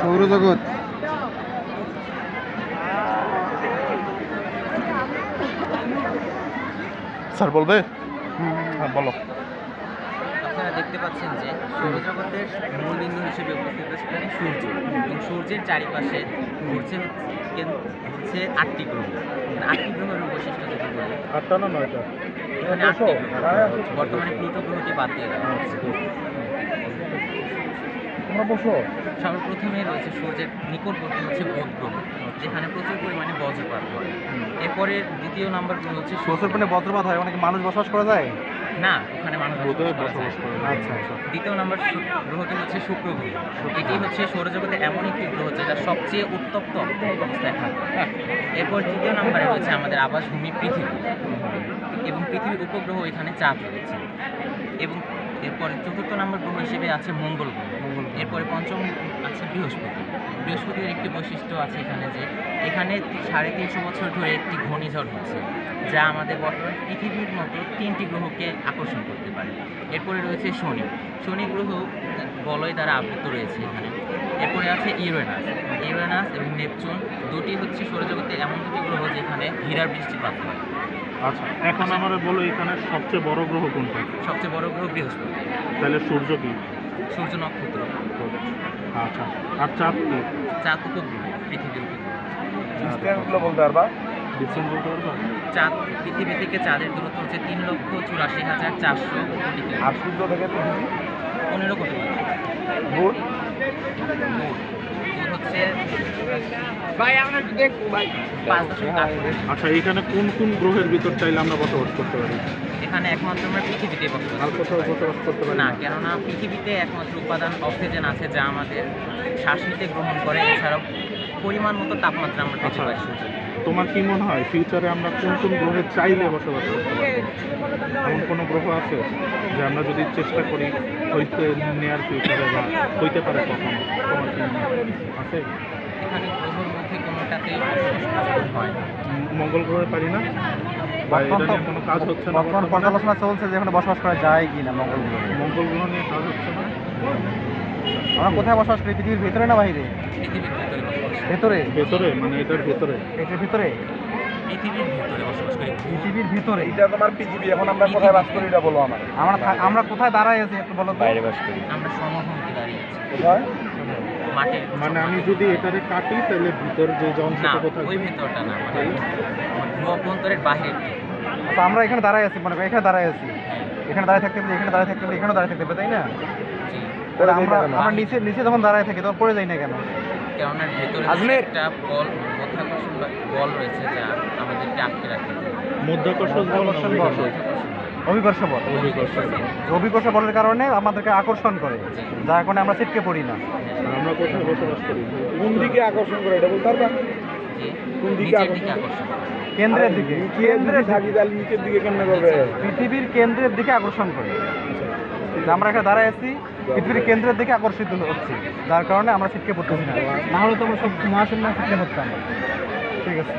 সৌরজগৎ। স্যার বলবে? হ্যাঁ বলো। আপনারা দেখতে পাচ্ছেন যে সৌরজগতের মূলবিন্দু হিসেবে উপস্থিত আছে সূর্য। এবং সূর্যের চারিপাশে ঘুরছে ঘুরছে আটটি গ্রহ। আটটি গ্রহের বৈশিষ্ট্য যদি বলি। আটটা না নয়টা? বর্তমানে প্লুটো গ্রহটি বাদ দিয়ে দেওয়া হচ্ছে। তোমরা বসো। সর্বপ্রথমে রয়েছে সূর্যের নিকটবর্তী হচ্ছে বোধ গ্রহ যেখানে প্রচুর পরিমাণে বজ্রপাত হয়। এরপরে দ্বিতীয় নাম্বার গ্রহ হচ্ছে। প্রচুর পরিমাণে বজ্রপাত হয় অনেক মানুষ বসবাস করা যায়? না ওখানে মানুষ বসবাস করা আচ্ছা আচ্ছা। দ্বিতীয় নম্বর গ্রহটি হচ্ছে শুক্র গ্রহ এটি হচ্ছে সৌরজগতে এমন একটি গ্রহ যেটা সবচেয়ে উত্তপ্ত অবস্থায় থাকে। এরপর তৃতীয় নম্বরে রয়েছে আমাদের আবাসভূমি পৃথিবী। এবং পৃথিবীর উপগ্রহ এখানে চাপ রয়েছে। এবং এরপরে চতুর্থ নম্বর গ্রহ হিসেবে আছে মঙ্গল গ্রহ। মঙ্গল এরপরে পঞ্চম আছে বৃহস্পতি। বৃহস্পতির একটি বৈশিষ্ট্য আছে এখানে যে এখানে সাড়ে তিনশো বছর ধরে একটি ঘূর্ণিঝড় হচ্ছে যা আমাদের বর্তমান পৃথিবীর মতো তিনটি গ্রহকে আকর্ষণ করতে পারে। এরপরে রয়েছে শনি। শনি গ্রহ বলয় দ্বারা আবৃত রয়েছে এখানে। এরপরে আছে ইউরেনাস। ইউরেনাস এবং নেপচুন দুটি হচ্ছে সৌরজগতে এমন দুটি গ্রহ যেখানে হীরার বৃষ্টিপাত হয়। আচ্ছা এখন আমরা বলো এখানে সবচেয়ে বড় গ্রহ কোনটা? সবচেয়ে বড় গ্রহ বৃহস্পতি। তাহলে সূর্য কি? সূর্য নক্ষত্র। আচ্ছা আর চাঁদ কি? চাঁদ উপগ্রহ পৃথিবীর উপগ্রহ। বলতে পারবা? ডিসেন্ট বলতে পারব? চাঁদ পৃথিবী থেকে চাঁদের দূরত্ব হচ্ছে তিন লক্ষ চুরাশি হাজার চারশো কোটি আর সূর্য থেকে পৃথিবী? পনেরো কোটি। বুধ আচ্ছা এখানে কোন কোন গ্রহের ভিতর চাইলে আমরা বসবাস করতে পারি এখানে একমাত্র আমরা পৃথিবীতে বসবাস করতে পারি। না কেননা পৃথিবীতে একমাত্র উপাদান অক্সিজেন আছে যা আমাদের শ্বাস নিতে গ্রহণ করে এছাড়াও পরিমাণ মতো তাপমাত্রা আমরা পেতে আচ্ছা। পারি। তোমার কি মনে হয় ফিউচারে আমরা কোন কোন গ্রহে চাইলে বসবাস করতে পারব? এমন কোনো গ্রহ আছে যে আমরা যদি চেষ্টা করি হইতে নেয়ার ফিউচারে বা হইতে পারে কখনো? তোমার কি মনে হয়? আছে? হয় মঙ্গল গ্রহে পারি না? বা এটা নিয়ে কোনো কাজ হচ্ছে না বর্তমান পর্যালোচনা চলছে যে এখানে বসবাস করা যায় কি না মঙ্গল গ্রহে। মঙ্গল গ্রহ নিয়ে কাজ হচ্ছে না? আমরা কোথায় বসবাস করি? পৃথিবীর ভিতরে না বাইরে ভেতরে ভেতরে? মানে এটার ভেতরে। এটার ভিতরে? পৃথিবীর ভেতরে বসবাস করি। পৃথিবীর ভিতরে? এটা তোমার পৃথিবী এখন আমরা কোথায় বাস করি এটা বলো আমার আমরা আমরা কোথায় দাঁড়ায় আছি একটু বলো তো। বাস করি। আমরা সমভূমিতে দাঁড়িয়ে আছি। কোথায়? মাঠে। মানে আমি যদি এটারে কাটি তাহলে ভিতর যে ওই না মানে অভ্যন্তরের আচ্ছা আমরা এখানে দাঁড়ায় আছি মনে করো এখানে দাঁড়ায় আছি। এখানে দাঁড়ায় থাকতে পারি এখানে দাঁড়িয়ে থাকতে পারি এখানেও দাঁড়ায় থাকতে পারি তাই না? জি। তাহলে আমরা আমরা নিচে নিচে যখন দাঁড়ায় থাকি তখন পড়ে যাই না কেন? কেননা ভেতরে আজমের। একটা বল মধ্যাকর্ষণ বল রয়েছে যা আমাদেরকে আটকে রাখে। মধ্যাকর্ষণ বল? অভিকর্ষ বল। অভিকর্ষ বলের কারণে আমাদেরকে আকর্ষণ করে যার কারণে আমরা ছিটকে পড়ি না। আমরা কোথায় বসবাস করি? কোন দিকে আকর্ষণ করে এটা বলতে পারবা? কোন দিকে আকর্ষণ? কেন্দ্রের দিকে। কেন্দ্রে থাকি তাহলে নিচের দিকে কেমনে করবে পৃথিবীর কেন্দ্রের দিকে আকর্ষণ করে। আমরা এখানে দাঁড়ায় আছি পৃথিবীর কেন্দ্রের দিকে আকর্ষিত হচ্ছি। যার কারণে আমরা ছিটকে পড়তেছি না। না হলে তো আমরা সব মহাশূন্য ছিটকে পড়তাম। ঠিক আছে।